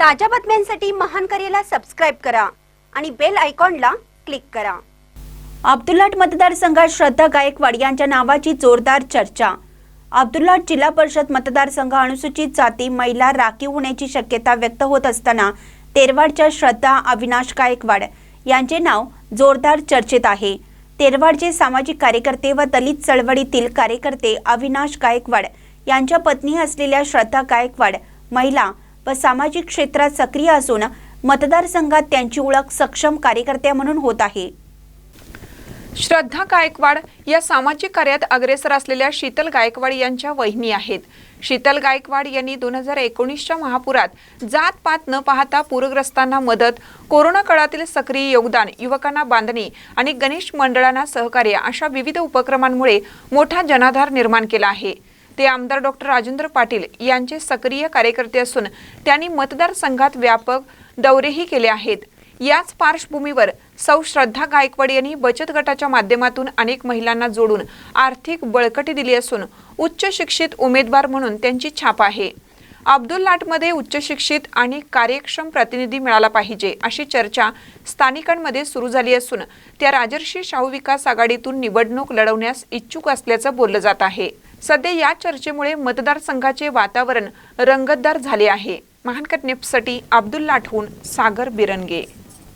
ताज्या बातम्यांसाठी महान करेला सबस्क्राईब करा आणि बेल आयकॉनला क्लिक करा. अब्दुल्लाट मतदारसंघात श्रद्धा गायकवाड यांच्या नावाची जोरदार चर्चा. अब्दुल्लाट जिल्हा परिषद मतदारसंघ अनुसूचित जाती महिला राखीव होण्याची शक्यता व्यक्त होत असताना तेरवाडच्या श्रद्धा अविनाश गायकवाड यांचे नाव जोरदार चर्चेत आहे. तेरवाडचे सामाजिक कार्यकर्ते व दलित चळवळीतील कार्यकर्ते अविनाश गायकवाड यांच्या पत्नी असलेल्या श्रद्धा गायकवाड महिला व सामाजिक क्षेत्रात सक्रिय असून मतदारसंघात त्यांची ओळख सक्षम कार्यकर्त्या म्हणून होत आहे. श्रद्धा गायकवाड या सामाजिक कार्यात अग्रेसर असलेल्या शीतल गायकवाड यांच्या वहिनी आहेत. शीतल गायकवाड यांनी दोन हजार एकोणीसच्या महापुरात जात पात न पाहता पूरग्रस्तांना मदत कोरोना काळातील सक्रिय योगदान युवकांना बांधणी आणि गणेश मंडळांना सहकार्य अशा विविध उपक्रमांमुळे मोठा जनाधार निर्माण केला आहे. ते आमदार डॉक्टर राजेंद्र पाटील यांचे सक्रिय कार्यकर्ते असून त्यांनी मतदारसंघात व्यापक दौरेही केले आहेत. याच पार्श्वभूमीवर सौ श्रद्धा गायकवाड यांनी बचत गटाच्या माध्यमातून अनेक महिलांना जोडून आर्थिक बळकटी दिली असून उच्च शिक्षित उमेदवार म्हणून त्यांची छाप आहे. अब्दुल लाटमध्ये उच्च शिक्षित आणि कार्यक्षम प्रतिनिधी मिळाला पाहिजे अशी चर्चा स्थानिकांमध्ये सुरू झाली असून त्या राजर्षी शाहू विकास आघाडीतून निवडणूक लढवण्यास इच्छुक असल्याचं बोललं जात आहे. सध्या या चर्चेमुळे मतदारसंघाचे वातावरण रंगतदार झाले आहे. महानकट नेपसाठी अब्दुल लाठून सागर बिरंगे.